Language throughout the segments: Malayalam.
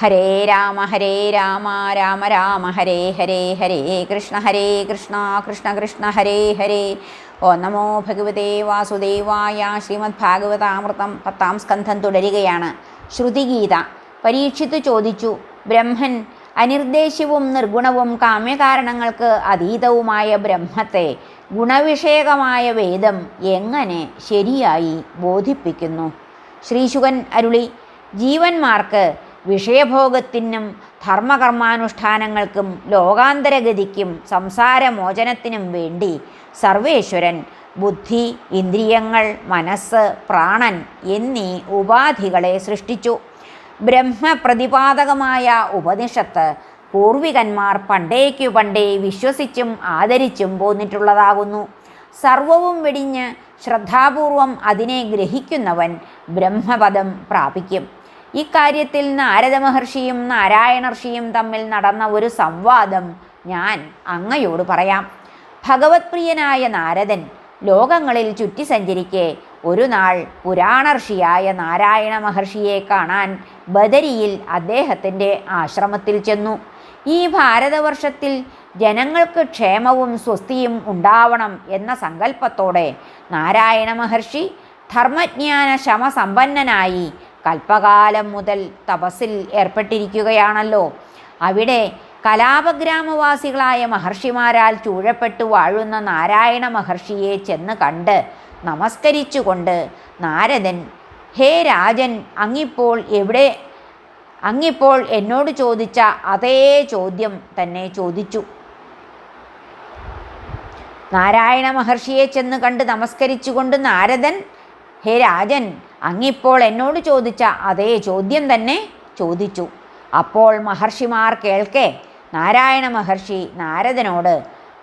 ഹരേ രാമ ഹരേ രാമ രാമ രാമ ഹരേ ഹരേ ഹരേ കൃഷ്ണ ഹരേ കൃഷ്ണ കൃഷ്ണ കൃഷ്ണ ഹരേ ഹരേ. ഓ നമോ ഭഗവതേ വാസുദേവായ ശ്രീമദ് ഭാഗവതാമൃതം പത്താം സ്കന്ധം തുടരുകയാണ്. ശ്രുതിഗീത. പരീക്ഷിത്ത് ചോദിച്ചു. ബ്രഹ്മൻ അനിർദ്ദേശ്യവും നിർഗുണവും കാമ്യകാരണങ്ങൾക്ക് അതീതവുമായ ബ്രഹ്മത്തെ ഗുണവിഷയകമായ വേദം എങ്ങനെ ശരിയായി ബോധിപ്പിക്കുന്നു? ശ്രീശുകൻ അരുളി. ജീവന്മാർക്ക് വിഷയഭോഗത്തിനും ധർമ്മകർമാനുഷ്ഠാനങ്ങൾക്കും ലോകാന്തരഗതിക്കും സംസാരമോചനത്തിനും വേണ്ടി സർവേശ്വരൻ ബുദ്ധി ഇന്ദ്രിയങ്ങൾ മനസ്സ് പ്രാണൻ എന്നീ ഉപാധികളെ സൃഷ്ടിച്ചു. ബ്രഹ്മപ്രതിപാദകമായ ഉപനിഷത്ത് പൂർവികന്മാർ പണ്ടേക്കു പണ്ടേ വിശ്വസിച്ചും ആദരിച്ചും പോന്നിട്ടുള്ളതാകുന്നു. സർവവും വെടിഞ്ഞ് ശ്രദ്ധാപൂർവം അതിനെ ഗ്രഹിക്കുന്നവൻ ബ്രഹ്മപദം പ്രാപിക്കും. ഇക്കാര്യത്തിൽ നാരദ മഹർഷിയും നാരായണർഷിയും തമ്മിൽ നടന്ന ഒരു സംവാദം ഞാൻ അങ്ങയോട് പറയാം. ഭഗവത്പ്രിയനായ നാരദൻ ലോകങ്ങളിൽ ചുറ്റി സഞ്ചരിക്കെ ഒരു നാൾ പുരാണർഷിയായ നാരായണ മഹർഷിയെ കാണാൻ ബദരിയിൽ അദ്ദേഹത്തിന്റെ ആശ്രമത്തിൽ ചെന്നു. ഈ ഭാരതവർഷത്തിൽ ജനങ്ങൾക്ക് ക്ഷേമവും സ്വസ്തിയും ഉണ്ടാവണം എന്ന സങ്കല്പത്തോടെ നാരായണ മഹർഷി ധർമ്മജ്ഞാന ശമസമ്പന്നനായി കൽപ്പകാലം മുതൽ തപസ്സിൽ ഏർപ്പെട്ടിരിക്കുകയാണല്ലോ. അവിടെ കലാപഗ്രാമവാസികളായ മഹർഷിമാരാൽ ചൂഴപ്പെട്ടു വാഴുന്ന നാരായണ മഹർഷിയെ ചെന്ന് കണ്ട് നമസ്കരിച്ചുകൊണ്ട് നാരദൻ ഹേ രാജൻ അങ്ങിപ്പോൾ എവിടെ? അങ്ങിപ്പോൾ എന്നോട് ചോദിച്ച അതേ ചോദ്യം തന്നെ ചോദിച്ചു. നാരായണ മഹർഷിയെ ചെന്ന് കണ്ട് നമസ്കരിച്ചുകൊണ്ട് നാരദൻ ഹേ രാജൻ അങ്ങിപ്പോൾ എന്നോട് ചോദിച്ച അതേ ചോദ്യം തന്നെ ചോദിച്ചു. അപ്പോൾ മഹർഷിമാർ കേൾക്കെ നാരായണ മഹർഷി നാരദനോട്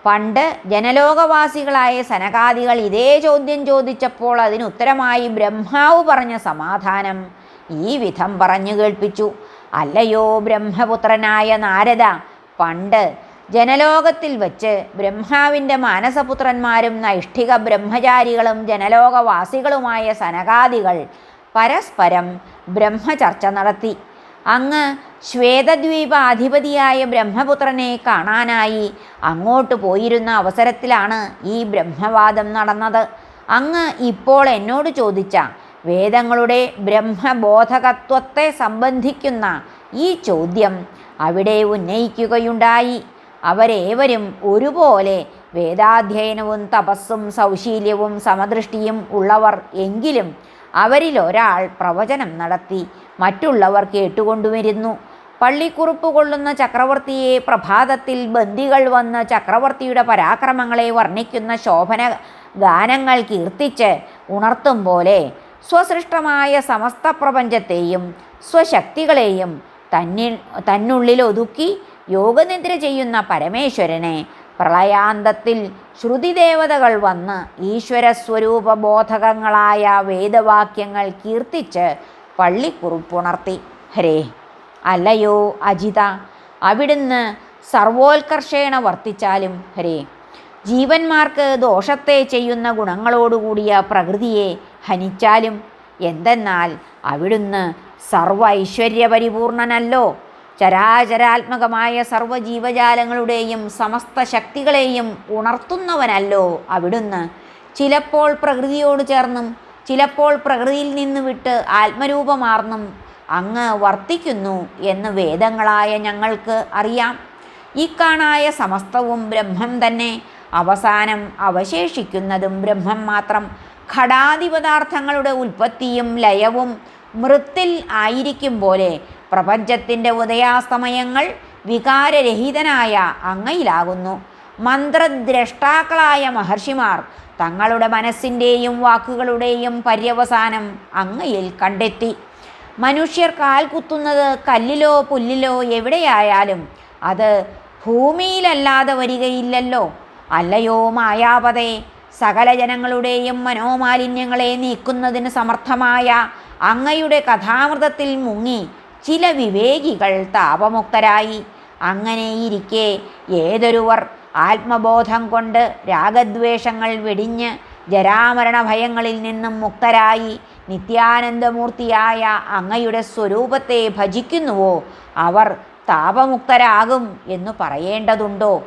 പണ്ട് ജനലോകവാസികളായ സനകാദികൾ ഇതേ ചോദ്യം ചോദിച്ചപ്പോൾ അതിനുത്തരമായി ബ്രഹ്മാവ് പറഞ്ഞ സമാധാനം ഈ വിധം പറഞ്ഞു കേൾപ്പിച്ചു. അല്ലയോ ബ്രഹ്മപുത്രനായ നാരദ പണ്ട് ജനലോകത്തിൽ വച്ച് ബ്രഹ്മാവിന്റെ മാനസപുത്രന്മാരും നൈഷ്ഠിക ബ്രഹ്മചാരികളും ജനലോകവാസികളുമായ സനകാദികൾ പരസ്പരം ബ്രഹ്മചർച്ച നടത്തി. അങ്ങ് ശ്വേതദ്വീപാധിപതിയായ ബ്രഹ്മപുത്രനെ കാണാനായി അങ്ങോട്ട് പോയിരുന്ന അവസരത്തിലാണ് ഈ ബ്രഹ്മവാദം നടന്നത്. അങ്ങ് ഇപ്പോൾ എന്നോട് ചോദിച്ച വേദങ്ങളുടെ ബ്രഹ്മബോധകത്വത്തെ സംബന്ധിക്കുന്ന ഈ ചോദ്യം അവിടെ ഉന്നയിക്കുകയുണ്ടായി. അവരേവരും ഒരുപോലെ വേദാധ്യയനവും തപസ്സും സൗശീല്യവും സമദൃഷ്ടിയും ഉള്ളവർ എങ്കിലും അവരിൽ ഒരാൾ പ്രവചനം നടത്തി മറ്റുള്ളവർ കേട്ടുകൊണ്ടുവരുന്നു. പള്ളിക്കുറുപ്പ് കൊള്ളുന്ന ചക്രവർത്തിയെ പ്രഭാതത്തിൽ ബന്ദികൾ വന്ന് ചക്രവർത്തിയുടെ പരാക്രമങ്ങളെ വർണിക്കുന്ന ശോഭന ഗാനങ്ങൾ കീർത്തിച്ച് ഉണർത്തും പോലെ സ്വസൃഷ്ടമായ സമസ്ത പ്രപഞ്ചത്തെയും സ്വശക്തികളെയും തന്നിൽ തന്നുള്ളിൽ ഒതുക്കി യോഗനിദ്ര ചെയ്യുന്ന പരമേശ്വരനെ പ്രളയാന്തത്തിൽ ശ്രുതിദേവതകൾ വന്ന് ഈശ്വരസ്വരൂപ ബോധകങ്ങളായ വേദവാക്യങ്ങൾ കീർത്തിച്ച് പള്ളിക്കുറുപ്പുണർത്തി. ഹരേ. അല്ലയോ അജിത അവിടുന്ന് സർവോത്കർഷേണ വർത്തിച്ചാലും ഹരേ. ജീവന്മാർക്ക് ദോഷത്തെ ചെയ്യുന്ന ഗുണങ്ങളോടുകൂടിയ പ്രകൃതിയെ ഹനിച്ചാലും എന്തെന്നാൽ അവിടുന്ന് സർവ ഐശ്വര്യപരിപൂർണനല്ലോ ചരാചരാത്മകമായ സർവജീവജാലങ്ങളുടെയും സമസ്ത ശക്തികളെയും ഉണർത്തുന്നവനല്ലോ അവിടുന്ന്. ചിലപ്പോൾ പ്രകൃതിയോട് ചേർന്നും ചിലപ്പോൾ പ്രകൃതിയിൽ നിന്ന് വിട്ട് ആത്മരൂപമാർന്നും അങ്ങ് വർത്തിക്കുന്നു എന്ന് വേദങ്ങളായ ഞങ്ങൾക്ക് അറിയാം. ഈ കാണായ സമസ്തവും ബ്രഹ്മം തന്നെ അവസാനം അവശേഷിക്കുന്നതും ബ്രഹ്മം മാത്രം ഘടാധിപദാർത്ഥങ്ങളുടെ ഉൽപ്പത്തിയും ലയവും മൃത്തിൽ ആയിരിക്കും പോലെ പ്രപഞ്ചത്തിന്റെ ഉദയാസ്തമയങ്ങൾ വികാരരഹിതനായ അങ്ങയിലാകുന്നു. മന്ത്രദ്രഷ്ടാക്കളായ മഹർഷിമാർ തങ്ങളുടെ മനസ്സിന്റെയും വാക്കുകളുടെയും പര്യവസാനം അങ്ങയിൽ കണ്ടെത്തി. മനുഷ്യർ കാൽ കുത്തുന്നത് കല്ലിലോ പുല്ലിലോ എവിടെയായാലും അത് ഭൂമിയിലല്ലാതെ വരികയില്ലല്ലോ. അല്ലയോ മായാപതേ സകല ജനങ്ങളുടെയും മനോമാലിന്യങ്ങളെ നീക്കുന്നതിന് സമർത്ഥമായ അങ്ങയുടെ കഥാമൃതത്തിൽ മുങ്ങി ചില വിവേകികൾ താപമുക്തരായി. അങ്ങനെയിരിക്കെ ഏതൊരുവർ ആത്മബോധം കൊണ്ട് രാഗദ്വേഷങ്ങൾ വെടിഞ്ഞ് ജരാമരണ ഭയങ്ങളിൽ നിന്നും മുക്തരായി നിത്യാനന്ദമൂർത്തിയായ അങ്ങയുടെ സ്വരൂപത്തെ ഭജിക്കുന്നുവോ? അവർ താപമുക്തരാകും എന്നു പറയേണ്ടതുണ്ടോ?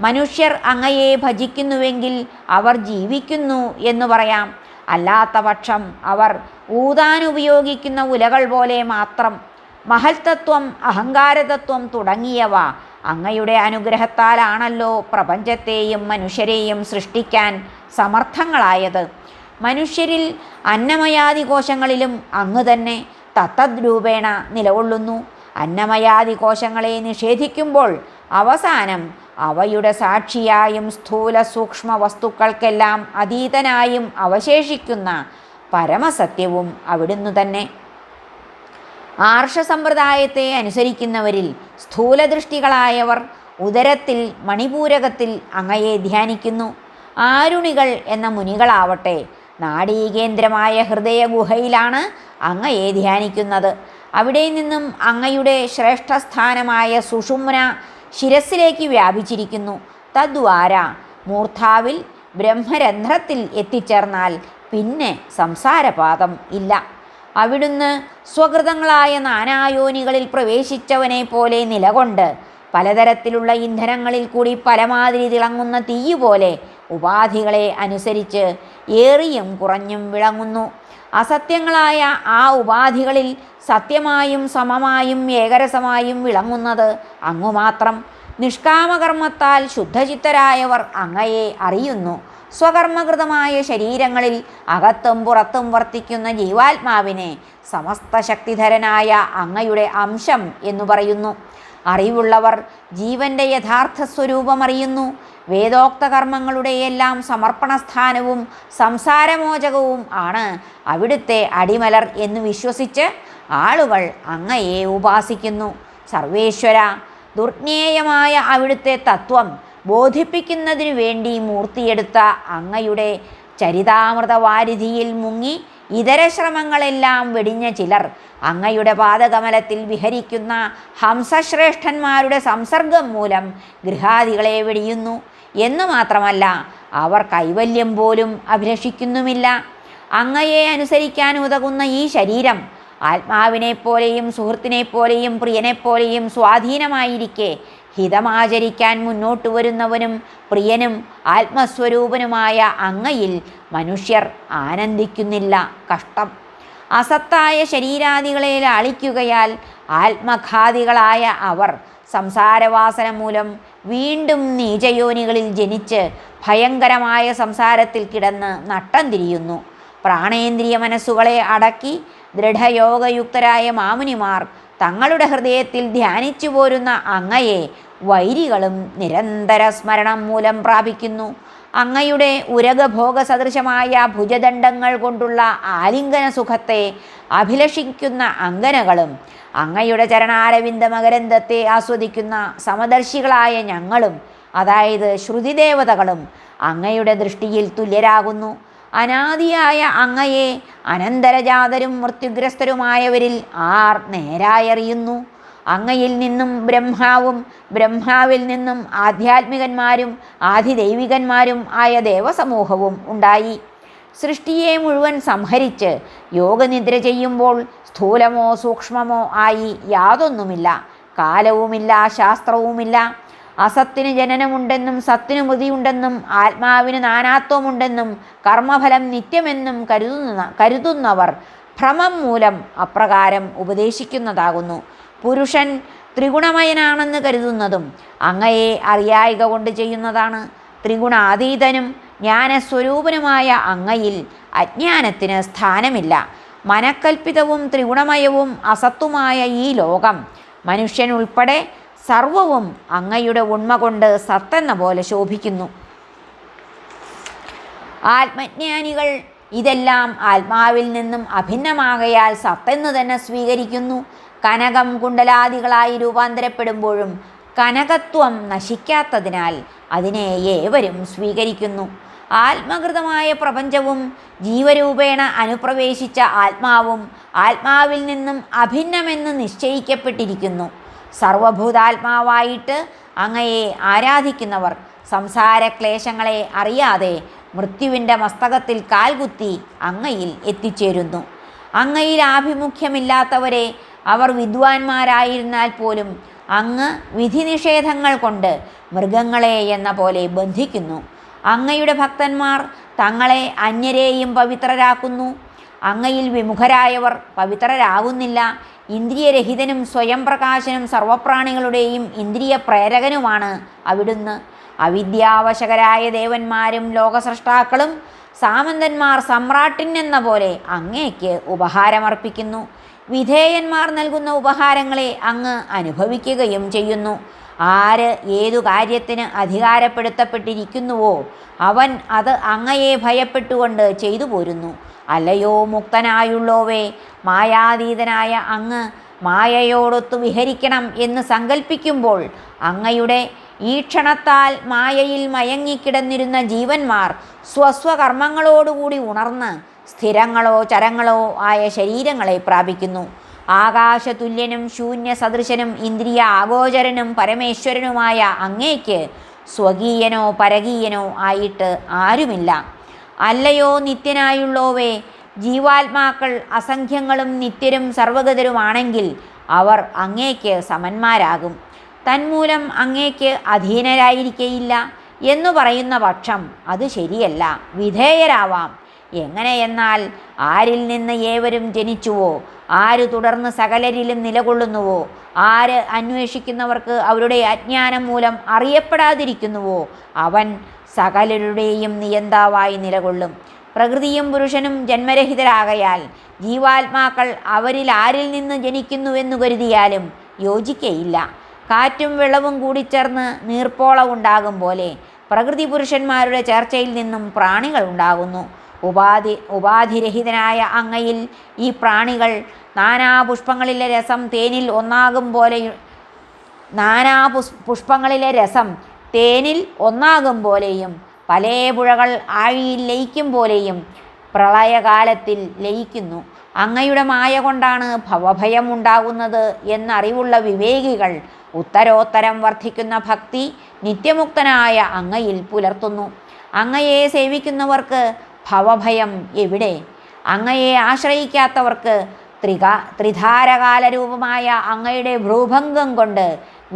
മനുഷ്യർ അങ്ങയെ ഭജിക്കുന്നുവെങ്കിൽ അവർ ജീവിക്കുന്നു എന്ന് പറയാം. അല്ലാത്തപക്ഷം അവർ ഊതാനുപയോഗിക്കുന്ന ഉലകൾ പോലെ മാത്രം മഹൽതത്വം അഹങ്കാരതത്വം തുടങ്ങിയവ അങ്ങയുടെ അനുഗ്രഹത്താലാണല്ലോ പ്രപഞ്ചത്തെയും മനുഷ്യരെയും സൃഷ്ടിക്കാൻ സമർത്ഥങ്ങളായത്. മനുഷ്യരിൽ അന്നമയാദി കോശങ്ങളിലും അങ്ങ് തന്നെ തത്തദ്രൂപേണ നിലകൊള്ളുന്നു. അന്നമയാദി കോശങ്ങളെ നിഷേധിക്കുമ്പോൾ അവസാനം അവയുടെ സാക്ഷിയായും സ്ഥൂല സൂക്ഷ്മ വസ്തുക്കൾക്കെല്ലാം അതീതനായും അവശേഷിക്കുന്ന പരമസത്യവും അവിടുന്ന് തന്നെ ആർഷസമ്പ്രദായത്തെ അനുസരിക്കുന്നവരിൽ സ്ഥൂലദൃഷ്ടികളായവർ ഉദരത്തിൽ മണിപൂരകത്തിൽ അങ്ങയെ ധ്യാനിക്കുന്നു. ആരുണികൾ എന്ന മുനികളാവട്ടെ നാഡീകേന്ദ്രമായ ഹൃദയഗുഹയിലാണ് അങ്ങയെ ധ്യാനിക്കുന്നത്. അവിടെ നിന്നും അങ്ങയുടെ ശ്രേഷ്ഠസ്ഥാനമായ സുഷുമ്ന ശിരസിലേക്ക് വ്യാപിച്ചിരിക്കുന്നു. തദ്വാര മൂർധാവിൽ ബ്രഹ്മരന്ധ്രത്തിൽ എത്തിച്ചേർന്നാൽ പിന്നെ സംസാരപാദം ഇല്ല. അവിടുന്ന് സ്വകൃതങ്ങളായ നാനായോനികളിൽ പ്രവേശിച്ചവനെ പോലെ നിലകൊണ്ട് പലതരത്തിലുള്ള ഇന്ധനങ്ങളിൽ കൂടി പരമാതിരി തിളങ്ങുന്ന തീയ് പോലെ ഉപാധികളെ അനുസരിച്ച് ഏറിയും കുറഞ്ഞും വിളങ്ങുന്നു. അസത്യങ്ങളായ ആ ഉപാധികളിൽ സത്യമായും സമമായും ഏകരസമായും വിളങ്ങുന്നത് അങ്ങുമാത്രം. നിഷ്കാമകർമ്മത്താൽ ശുദ്ധചിത്തരായവർ അങ്ങയെ അറിയുന്നു. സ്വകർമ്മകൃതമായ ശരീരങ്ങളിൽ അകത്തും പുറത്തും വർത്തിക്കുന്ന ജീവാത്മാവിനെ സമസ്ത ശക്തിധരനായ അങ്ങയുടെ അംശം എന്നു പറയുന്നു. അറിവുള്ളവർ ജീവന്റെ യഥാർത്ഥ സ്വരൂപമറിയുന്നു വേദോക്ത കർമ്മങ്ങളുടെയെല്ലാം സമർപ്പണസ്ഥാനവും സംസാരമോചകവും ആണ് അവിടുത്തെ അടിമലർ എന്ന് വിശ്വസിച്ച് ആളുകൾ അങ്ങയെ ഉപാസിക്കുന്നു. സർവേശ്വര ദുർജ്ഞേയമായ അവിടുത്തെ തത്വം ബോധിപ്പിക്കുന്നതിനു വേണ്ടി മൂർത്തിയെടുത്ത അങ്ങയുടെ ചരിതാമൃതവാരിധിയിൽ മുങ്ങി ഇതര ശ്രമങ്ങളെല്ലാം വെടിഞ്ഞ ചിലർ അങ്ങയുടെ പാദകമലത്തിൽ വിഹരിക്കുന്ന ഹംസശ്രേഷ്ഠന്മാരുടെ സംസർഗം മൂലം ഗൃഹാദികളെ വെടിയുന്നു. എന്ന് മാത്രമല്ല അവർ കൈവല്യം പോലും അഭിലഷിക്കുന്നുമില്ല അങ്ങയെ അനുസരിക്കാൻ ഉതകുന്ന ഈ ശരീരം ആത്മാവിനെപ്പോലെയും സുഹൃത്തിനെപ്പോലെയും പ്രിയനെപ്പോലെയും സ്വാധീനമായിരിക്കെ ഹിതമാചരിക്കാൻ മുന്നോട്ട് വരുന്നവനും പ്രിയനും ആത്മസ്വരൂപനുമായ അങ്ങയിൽ മനുഷ്യർ ആനന്ദിക്കുന്നില്ല കഷ്ടം. അസത്തായ ശരീരാദികളെ ലാളിക്കുകയാൽ ആത്മഘാതികളായ അവർ സംസാരവാസന മൂലം വീണ്ടും നീചയോനികളിൽ ജനിച്ച് ഭയങ്കരമായ സംസാരത്തിൽ കിടന്ന് നട്ടം തിരിയുന്നു. പ്രാണേന്ദ്രിയ മനസ്സുകളെ അടക്കി ദൃഢയോഗയുക്തരായ മാമുനിമാർ തങ്ങളുടെ ഹൃദയത്തിൽ ധ്യാനിച്ചു പോരുന്ന അങ്ങയെ വൈരികളും നിരന്തര സ്മരണം മൂലം പ്രാപിക്കുന്നു. അങ്ങയുടെ ഉരകഭോഗ സദൃശമായ ഭുജദണ്ഡങ്ങൾ കൊണ്ടുള്ള ആലിംഗന സുഖത്തെ അഭിലഷിക്കുന്ന അങ്കനകളും അങ്ങയുടെ ചരണാരവിന്ദ മകരന്ദത്തെ ആസ്വദിക്കുന്ന സമദർശികളായ ഞങ്ങളും അതായത് ശ്രുതിദേവതകളും അങ്ങയുടെ ദൃഷ്ടിയിൽ തുല്യരാകുന്നു. അനാദിയായ അങ്ങയെ അനന്തരജാതരും മൃത്യുഗ്രസ്തരുമായവരിൽ ആർ നേരായറിയുന്നു. അങ്ങയിൽ നിന്നും ബ്രഹ്മാവും ബ്രഹ്മാവിൽ നിന്നും ആധ്യാത്മികന്മാരും ആധിദൈവികന്മാരും ആയ ദേവസമൂഹവും ഉണ്ടായി. സൃഷ്ടിയെ മുഴുവൻ സംഹരിച്ച് യോഗനിദ്ര ചെയ്യുമ്പോൾ സ്ഥൂലമോ സൂക്ഷ്മമോ ആയി യാതൊന്നുമില്ല. കാലവുമില്ല ശാസ്ത്രവുമില്ല. അസത്തിന് ജനനമുണ്ടെന്നും സത്തിന് മൃതിയുണ്ടെന്നും ആത്മാവിന് നാനാത്വമുണ്ടെന്നും കർമ്മഫലം നിത്യമെന്നും കരുതുന്ന കരുതുന്നവർ ഭ്രമം മൂലം അപ്രകാരം ഉപദേശിക്കുന്നതാകുന്നു. പുരുഷൻ ത്രിഗുണമയനാണെന്ന് കരുതുന്നതും അങ്ങയെ അറിയായിക കൊണ്ട് ചെയ്യുന്നതാണ്. ത്രിഗുണാതീതനും ജ്ഞാനസ്വരൂപനുമായ അങ്ങയിൽ അജ്ഞാനത്തിന് സ്ഥാനമില്ല. മനക്കൽപ്പിതവും ത്രിഗുണമയവും അസത്തുമായ ഈ ലോകം മനുഷ്യനുൾപ്പെടെ സർവവും അങ്ങയുടെ ഉണ്മ കൊണ്ട് സത്തെന്ന പോലെ ശോഭിക്കുന്നു. ആത്മജ്ഞാനികൾ ഇതെല്ലാം ആത്മാവിൽ നിന്നും അഭിന്നമാകയാൽ സത്തെന്ന് തന്നെ സ്വീകരിക്കുന്നു. കനകം കുണ്ടലാദികളായി രൂപാന്തരപ്പെടുമ്പോഴും കനകത്വം നശിക്കാത്തതിനാൽ അതിനെ ഏവരും സ്വീകരിക്കുന്നു. ആത്മകൃതമായ പ്രപഞ്ചവും ജീവരൂപേണ അനുപ്രവേശിച്ച ആത്മാവും ആത്മാവിൽ നിന്നും അഭിന്നമെന്ന് നിശ്ചയിക്കപ്പെട്ടിരിക്കുന്നു. സർവഭൂതാത്മാവായിട്ട് അങ്ങയെ ആരാധിക്കുന്നവർ. സംസാരക്ലേശങ്ങളെ അറിയാതെ മൃത്യുവിന്റെ മസ്തകത്തിൽ കാൽകുത്തി അങ്ങയിൽ എത്തിച്ചേരുന്നു. അങ്ങയിൽ ആഭിമുഖ്യമില്ലാത്തവരെ അവർ വിദ്വാൻമാരായിരുന്നാൽ പോലും അങ്ങ് വിധിനിഷേധങ്ങൾ കൊണ്ട് മൃഗങ്ങളെ എന്ന പോലെ ബന്ധിക്കുന്നു. അങ്ങയുടെ ഭക്തന്മാർ തങ്ങളെ അന്യരെയും പവിത്രരാക്കുന്നു. അങ്ങയിൽ വിമുഖരായവർ പവിത്രരാകുന്നില്ല ഇന്ദ്രിയരഹിതനും സ്വയം പ്രകാശനും സർവപ്രാണികളുടെയും ഇന്ദ്രിയ പ്രേരകനുമാണ് അവിടുന്ന്. അവിദ്യാവശകരായ ദേവന്മാരും ലോകസൃഷ്ടാക്കളും സാമന്തന്മാർ സമ്രാട്ടിനെന്ന പോലെ അങ്ങേക്ക് ഉപഹാരമർപ്പിക്കുന്നു. വിധേയന്മാർ നൽകുന്ന ഉപഹാരങ്ങളെ അങ്ങ് അനുഭവിക്കുകയും ചെയ്യുന്നു. ആര് ഏതു കാര്യത്തിന് അധികാരപ്പെടുത്തപ്പെട്ടിരിക്കുന്നുവോ അവൻ അത് അങ്ങയെ ഭയപ്പെട്ടുകൊണ്ട് ചെയ്തു പോരുന്നു അല്ലയോ മുക്തനായുള്ളോവേ മായാതീതനായ അങ്ങ് മായയോടൊത്തു വിഹരിക്കണം എന്ന് സങ്കല്പിക്കുമ്പോൾ അങ്ങയുടെ ഈ ക്ഷണത്താൽ മായയിൽ മയങ്ങിക്കിടന്നിരുന്ന ജീവന്മാർ സ്വസ്വകർമ്മങ്ങളോടുകൂടി ഉണർന്ന് സ്ഥിരങ്ങളോ ചരങ്ങളോ ആയ ശരീരങ്ങളെ പ്രാപിക്കുന്നു. ആകാശതുല്യനും ശൂന്യ സദൃശനും ഇന്ദ്രിയ ആഗോചരനും പരമേശ്വരനുമായ അങ്ങേക്ക് സ്വകീയനോ പരകീയനോ ആയിട്ട് ആരുമില്ല. അല്ലയോ നിത്യനായുള്ളോവേ ജീവാത്മാക്കൾ അസംഖ്യങ്ങളും നിത്യരും സർവഗതരുമാണെങ്കിൽ അവർ അങ്ങേക്ക് സമന്മാരാകും. തന്മൂലം അങ്ങേക്ക് അധീനരായിരിക്കയില്ല എന്നു പറയുന്ന പക്ഷം അത് ശരിയല്ല വിധേയരാവാം. എങ്ങനെയെന്നാൽ ആരിൽ നിന്ന് ഏവരും ജനിച്ചുവോ ആര് തുടർന്ന് സകലരിലും നിലകൊള്ളുന്നുവോ ആര് അന്വേഷിക്കുന്നവർക്ക് അവരുടെ അജ്ഞാനം മൂലം അറിയപ്പെടാതിരിക്കുന്നുവോ അവൻ സകലരുടെയും നിയന്താവായി നിലകൊള്ളും. പ്രകൃതിയും പുരുഷനും ജന്മരഹിതരാകയാൽ ജീവാത്മാക്കൾ അവരിൽ ആരിൽ നിന്ന് ജനിക്കുന്നുവെന്നു കരുതിയാലും യോജിക്കയില്ല. കാറ്റും വെള്ളവും കൂടിച്ചേർന്ന് നീർപ്പോളമുണ്ടാകും പോലെ പ്രകൃതി പുരുഷന്മാരുടെ ചേർച്ചയിൽ നിന്നും പ്രാണികൾ ഉണ്ടാകുന്നു. ഉപാധി ഉപാധിരഹിതനായ അങ്ങയിൽ ഈ പ്രാണികൾ നാനാ പുഷ്പങ്ങളിലെ രസം തേനിൽ ഒന്നാകും പോലെ നാനാ പുഷ് പുഷ്പങ്ങളിലെ രസം തേനിൽ ഒന്നാകും പോലെയും പല പുഴകൾ ആഴിയിൽ ലയിക്കും പോലെയും പ്രളയകാലത്തിൽ ലയിക്കുന്നു. അങ്ങയുടെ മായ കൊണ്ടാണ് ഭവഭയം ഉണ്ടാകുന്നത് എന്നറിവുള്ള വിവേകികൾ ഉത്തരോത്തരം വർദ്ധിക്കുന്ന ഭക്തി നിത്യമുക്തനായ അങ്ങയിൽ പുലർത്തുന്നു. അങ്ങയെ സേവിക്കുന്നവർക്ക് ഭവഭയം എവിടെ? അങ്ങയെ ആശ്രയിക്കാത്തവർക്ക് ത്രിക ത്രിധാരകാല രൂപമായ അങ്ങയുടെ ഭ്രൂഭംഗം കൊണ്ട്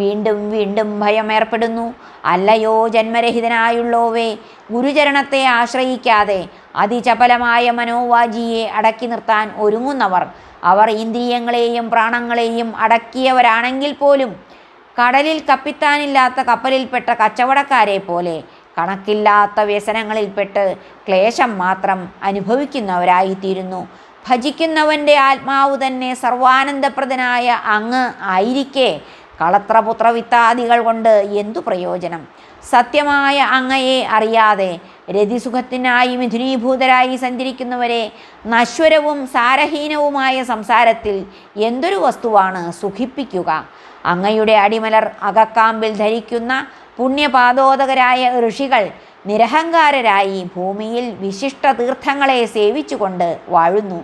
വീണ്ടും വീണ്ടും ഭയം ഏർപ്പെടുന്നു അല്ലയോ ജന്മരഹിതനായുള്ളോവേ ഗുരുചരണത്തെ ആശ്രയിക്കാതെ അതിചപലമായ മനോവാജിയെ അടക്കി നിർത്താൻ ഒരുങ്ങുന്നവർ അവർ ഇന്ദ്രിയങ്ങളെയും പ്രാണങ്ങളെയും അടക്കിയവരാണെങ്കിൽ പോലും കടലിൽ കപ്പിത്താനില്ലാത്ത കപ്പലിൽപ്പെട്ട കച്ചവടക്കാരെ പോലെ കണക്കില്ലാത്ത വ്യസനങ്ങളിൽപ്പെട്ട് ക്ലേശം മാത്രം അനുഭവിക്കുന്നവരായിത്തീരുന്നു. ഭജിക്കുന്നവന്റെ ആത്മാവ് തന്നെ സർവാനന്ദപ്രദനായ അങ്ങ് ആയിരിക്കെ കളത്രപുത്രവിത്താദികൾ കൊണ്ട് എന്തു പ്രയോജനം? സത്യമായ അങ്ങയെ അറിയാതെ രതിസുഖത്തിനായി മിഥുനീഭൂതരായി സഞ്ചരിക്കുന്നവരെ നശ്വരവും സാരഹീനവുമായ സംസാരത്തിൽ എന്തൊരു വസ്തുവാണ് സുഖിപ്പിക്കുക? അങ്ങയുടെ അടിമലർ അകക്കാമ്പിൽ ധരിക്കുന്ന പുണ്യപാദോദകരായ ഋഷികൾ നിരഹങ്കാരരായി ഭൂമിയിൽ വിശിഷ്ട തീർത്ഥങ്ങളെ സേവിച്ചുകൊണ്ട് വാഴുന്നു.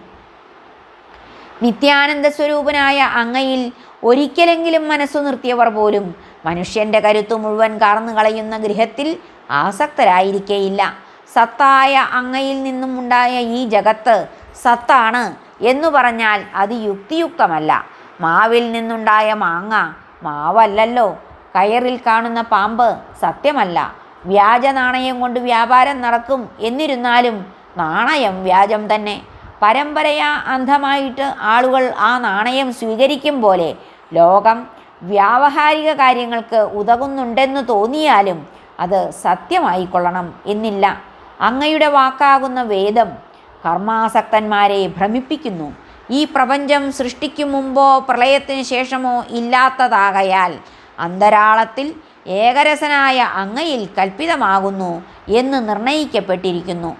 നിത്യാനന്ദ സ്വരൂപനായ അങ്ങയിൽ ഒരിക്കലെങ്കിലും മനസ്സു നിർത്തിയവർ പോലും മനുഷ്യന്റെ കരുത്തു മുഴുവൻ കാർന്നു കളയുന്ന ഗൃഹത്തിൽ ആസക്തരായിരിക്കേയില്ല. സത്തായ അങ്ങയിൽ നിന്നും ഉണ്ടായ ഈ ജഗത്ത് സത്താണ് എന്നു പറഞ്ഞാൽ അത് യുക്തിയുക്തമല്ല. മാവിൽ നിന്നുണ്ടായ മാങ്ങ മാവല്ലല്ലോ. കയറിൽ കാണുന്ന പാമ്പ് സത്യമല്ല. വ്യാജ നാണയം കൊണ്ട് വ്യാപാരം നടക്കും എന്നിരുന്നാലും നാണയം വ്യാജം തന്നെ. പരമ്പരയാ അന്ധമായിട്ട് ആളുകൾ ആ നാണയം സ്വീകരിക്കും പോലെ ലോകം വ്യാവഹാരിക കാര്യങ്ങൾക്ക് ഉതകുന്നുണ്ടെന്ന് തോന്നിയാലും അത് സത്യമായിക്കൊള്ളണം എന്നില്ല. അങ്ങയുടെ വാക്കാകുന്ന വേദം കർമാസക്തന്മാരെ ഭ്രമിപ്പിക്കുന്നു. ഈ പ്രപഞ്ചം സൃഷ്ടിക്കും മുമ്പോ പ്രളയത്തിന് ശേഷമോ ഇല്ലാത്തതാകയാൽ അന്തരാളത്തിൽ ഏകരസനായ അങ്ങയിൽ കൽപ്പിതമാകുന്നു എന്ന് നിർണയിക്കപ്പെട്ടിരിക്കുന്നു.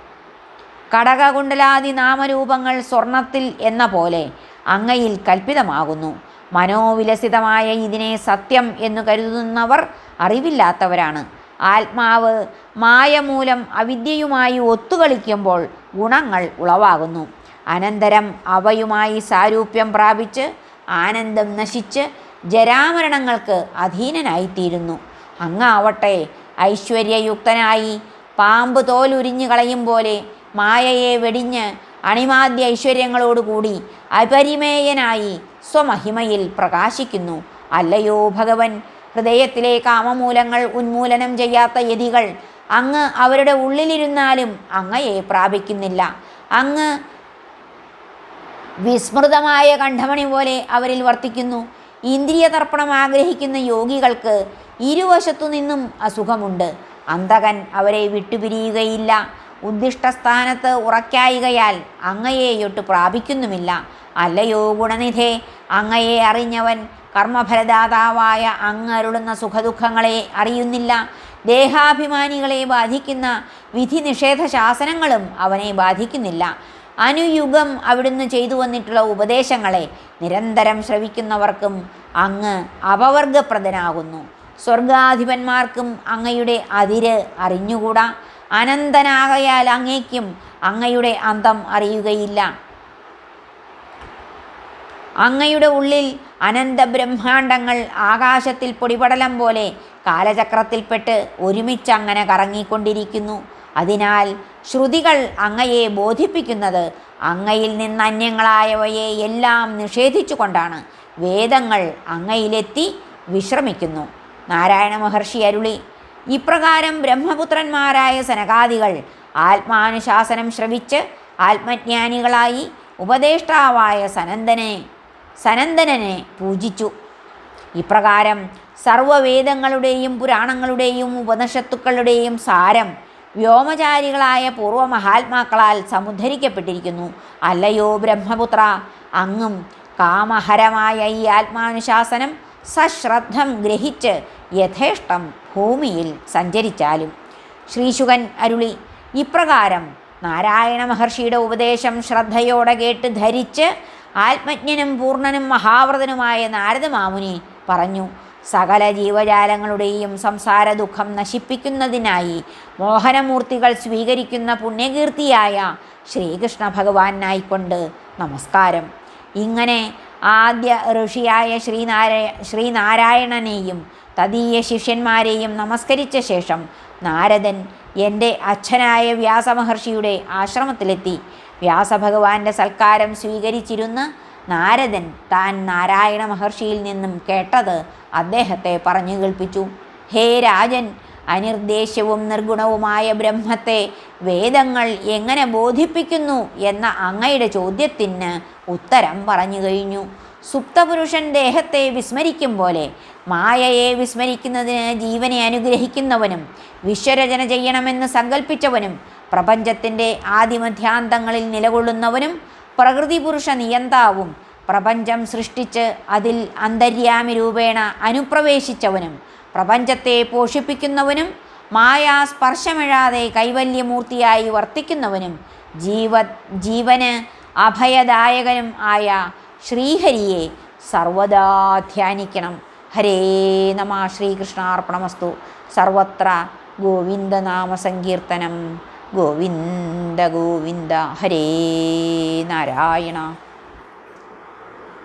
കടകകുണ്ടലാദി നാമരൂപങ്ങൾ സ്വർണത്തിൽ എന്ന പോലെ അങ്ങയിൽ കൽപ്പിതമാകുന്നു. മനോവിലസിതമായ ഇതിനെ സത്യം എന്നു കരുതുന്നവർ അറിവില്ലാത്തവരാണ്. ആത്മാവ് മായ മൂലം അവിദ്യയുമായി ഒത്തുകളിക്കുമ്പോൾ ഗുണങ്ങൾ ഉളവാകുന്നു. അനന്തരം അവയുമായി സാരൂപ്യം പ്രാപിച്ച് ആനന്ദം നശിച്ച് ജരാമരണങ്ങൾക്ക് അധീനനായിത്തീരുന്നു. അങ്ങാവട്ടെ ഐശ്വര്യയുക്തനായി പാമ്പ് തോലുരിഞ്ഞു കളയും പോലെ മായയെ വെടിഞ്ഞ് അണിമാദ്യ ഐശ്വര്യങ്ങളോടുകൂടി അപരിമേയനായി സ്വമഹിമയിൽ പ്രകാശിക്കുന്നു. അല്ലയോ ഭഗവൻ? ഹൃദയത്തിലെ കാമമൂലങ്ങൾ ഉന്മൂലനം ചെയ്യാത്ത യതികൾ അങ്ങ് അവരുടെ ഉള്ളിലിരുന്നാലും അങ്ങയെ പ്രാപിക്കുന്നില്ല. അങ്ങ് വിസ്മൃതമായ കണ്ഠമണി പോലെ അവരിൽ വർത്തിക്കുന്നു. ഇന്ദ്രിയ തർപ്പണം ആഗ്രഹിക്കുന്ന യോഗികൾക്ക് ഇരുവശത്തു നിന്നും അസുഖമുണ്ട്. അന്തകൻ അവരെ വിട്ടുപിരിയുകയില്ല. ഉദ്ദിഷ്ടസ്ഥാനത്ത് ഉറക്കായികയാൽ അങ്ങയെയൊട്ട് പ്രാപിക്കുന്നുമില്ല. അല്ലയോ ഗുണനിധേ അങ്ങയെ അറിഞ്ഞവൻ കർമ്മഫലദാതാവായ അങ്ങ് അരുളുന്ന സുഖദുഃഖങ്ങളെ അറിയുന്നില്ല. ദേഹാഭിമാനികളെ ബാധിക്കുന്ന വിധി നിഷേധ ശാസനങ്ങളും അവനെ ബാധിക്കുന്നില്ല. അനുയുഗം അവിടുന്ന് ചെയ്തു വന്നിട്ടുള്ള ഉപദേശങ്ങളെ നിരന്തരം ശ്രവിക്കുന്നവർക്കും അങ്ങ് അപവർഗപ്രദനാകുന്നു. സ്വർഗാധിപന്മാർക്കും അങ്ങയുടെ അതിര് അറിഞ്ഞുകൂടാ. അനന്തനാകയാൽ അങ്ങേക്കും അങ്ങയുടെ അന്തം അറിയുകയില്ല. അങ്ങയുടെ ഉള്ളിൽ അനന്ത ബ്രഹ്മാണ്ടങ്ങൾ ആകാശത്തിൽ പൊടിപടലം പോലെ കാലചക്രത്തിൽപ്പെട്ട് ഒരുമിച്ച് അങ്ങനെ കറങ്ങിക്കൊണ്ടിരിക്കുന്നു. അതിനാൽ ശ്രുതികൾ അങ്ങയെ ബോധിപ്പിക്കുന്നത് അങ്ങയിൽ നിന്ന് അന്യങ്ങളായവയെ എല്ലാം നിഷേധിച്ചുകൊണ്ടാണ്. വേദങ്ങൾ അങ്ങയിലെത്തി വിശ്രമിക്കുന്നു. നാരായണ മഹർഷി അരുളി ഇപ്രകാരം ബ്രഹ്മപുത്രന്മാരായ സനകാദികൾ ആത്മാനുശാസനം ശ്രവിച്ച് ആത്മജ്ഞാനികളായി ഉപദേഷ്ടാവായ സനന്ദനെ സനന്ദനനെ പൂജിച്ചു. ഇപ്രകാരം സർവവേദങ്ങളുടെയും പുരാണങ്ങളുടെയും ഉപനിഷത്തുക്കളുടെയും സാരം വ്യോമചാരികളായ പൂർവമഹാത്മാക്കളാൽ സമുദ്ധരിക്കപ്പെട്ടിരിക്കുന്നു. അല്ലയോ ബ്രഹ്മപുത്ര അങ്ങും കാമഹരമായ ഈ ആത്മാനുശാസനം സശ്രദ്ധം ഗ്രഹിച്ച് യഥേഷ്ടം ഭൂമിയിൽ സഞ്ചരിച്ചാലും. ശ്രീശുകൻ അരുളി ഇപ്രകാരം നാരായണ മഹർഷിയുടെ ഉപദേശം ശ്രദ്ധയോടെ കേട്ട് ധരിച്ച് ആത്മജ്ഞനും പൂർണനും മഹാവ്രതനുമായ നാരദമാമുനി പറഞ്ഞു സകല ജീവജാലങ്ങളുടെയും സംസാര ദുഃഖം നശിപ്പിക്കുന്നതിനായി മോഹനമൂർത്തികൾ സ്വീകരിക്കുന്ന പുണ്യകീർത്തിയായ ശ്രീകൃഷ്ണ ഭഗവാനായിക്കൊണ്ട് നമസ്കാരം. ഇങ്ങനെ ആദ്യ ഋഷിയായ ശ്രീനാരായ ശ്രീനാരായണനെയും തദീയ ശിഷ്യന്മാരെയും നമസ്കരിച്ച ശേഷം നാരദൻ എന്റെ അച്ഛനായ വ്യാസമഹർഷിയുടെ ആശ്രമത്തിലെത്തി. വ്യാസഭഗവാന്റെ സൽക്കാരം സ്വീകരിച്ചിരുന്ന നാരദൻ താൻ നാരായണ മഹർഷിയിൽ നിന്നും കേട്ടത് അദ്ദേഹത്തെ പറഞ്ഞു കേൾപ്പിച്ചു. ഹേ രാജൻ അനിർദ്ദേശ്യവും നിർഗുണവുമായ ബ്രഹ്മത്തെ വേദങ്ങൾ എങ്ങനെ ബോധിപ്പിക്കുന്നു എന്ന അങ്ങയുടെ ചോദ്യത്തിന് ഉത്തരം പറഞ്ഞു കഴിഞ്ഞു. സുപ്തപുരുഷൻ ദേഹത്തെ വിസ്മരിക്കും പോലെ മായയെ വിസ്മരിക്കുന്നതിന് ജീവനെ അനുഗ്രഹിക്കുന്നവനും വിശ്വരചന ചെയ്യണമെന്ന് സങ്കല്പിച്ചവനും പ്രപഞ്ചത്തിന്റെ ആദിമധ്യാന്തങ്ങളിൽ നിലകൊള്ളുന്നവനും പ്രകൃതി പുരുഷ നിയന്താവും. പ്രപഞ്ചം സൃഷ്ടിച്ച് അതിൽ അന്തര്യാമി രൂപേണ അനുപ്രവേശിച്ചവനും പ്രപഞ്ചത്തെ പോഷിപ്പിക്കുന്നവനും മായാ മായാസ്പർശമിഴാതെ കൈവല്യമൂർത്തിയായി വർത്തിക്കുന്നവനും ജീവ ജീവന് അഭയദായകനും ആയ ശ്രീഹരിയെ സർവദാ ധ്യാനിക്കണം. ഹരേ നമ ശ്രീകൃഷ്ണാർപ്പണമസ്തു. സർവത്ര ഗോവിന്ദനാമസങ്കീർത്തനം. ഗോവിന്ദ ഗോവിന്ദ. ഹരേ നാരായണ.